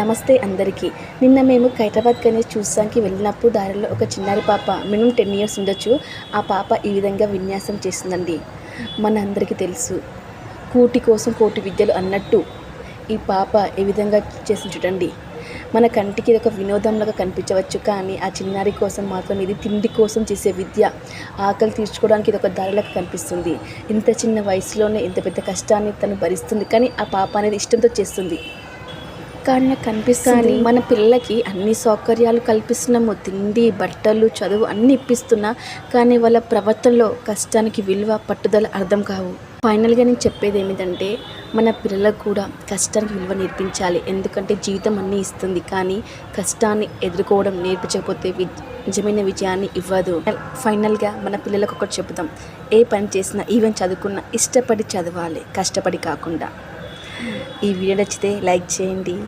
నమస్తే అందరికీ. నిన్న మేము ఖైదరాబాద్ గణేష్ చూసానికి వెళ్ళినప్పుడు దారిలో ఒక చిన్నారి పాప మినిమం టెన్ ఇయర్స్ ఉండొచ్చు. ఆ పాప ఈ విధంగా విన్యాసం చేస్తుందండి. మన అందరికీ తెలుసు. కూటి కోసం కోటి విద్యలు అన్నట్టు ఈ పాప ఏ విధంగా చేసి చూడండి. మన కంటికి ఇది ఒక వినోదంలాగా కనిపించవచ్చు కానీ ఆ చిన్నారి కోసం మాత్రం ఇది తిండి కోసం చేసే విద్య ఆకలి తీర్చుకోవడానికి ఇది ఒక దారిలాగా కనిపిస్తుంది. ఇంత చిన్న వయసులోనే ఇంత పెద్ద కష్టాన్ని తను భరిస్తుంది కానీ ఆ పాప అనేది ఇష్టంతో చేస్తుంది. కానీ నాకు కనిపిస్తుంది మన పిల్లలకి అన్ని సౌకర్యాలు కల్పిస్తున్నాము తిండి బట్టలు చదువు అన్ని ఇప్పిస్తున్నా కానీ వాళ్ళ ప్రవర్తనలో కష్టానికి విలువ పట్టుదల అర్థం కావు. ఫైనల్గా నేను చెప్పేది ఏమిటంటే మన పిల్లలకు కూడా కష్టానికి విలువ నేర్పించాలి. ఎందుకంటే జీవితం అన్నీ ఇస్తుంది కానీ కష్టాన్ని ఎదుర్కోవడం నేర్పించకపోతే నిజమైన విజయాన్ని ఇవ్వదు. ఫైనల్గా మన పిల్లలకు ఒకటి చెబుతాం. ఏ పని చేసినా ఈవెన్ చదువుకున్నా ఇష్టపడి చదవాలి కష్టపడి కాకుండా. ఈ వీడియో నచ్చితే లైక్ చేయండి.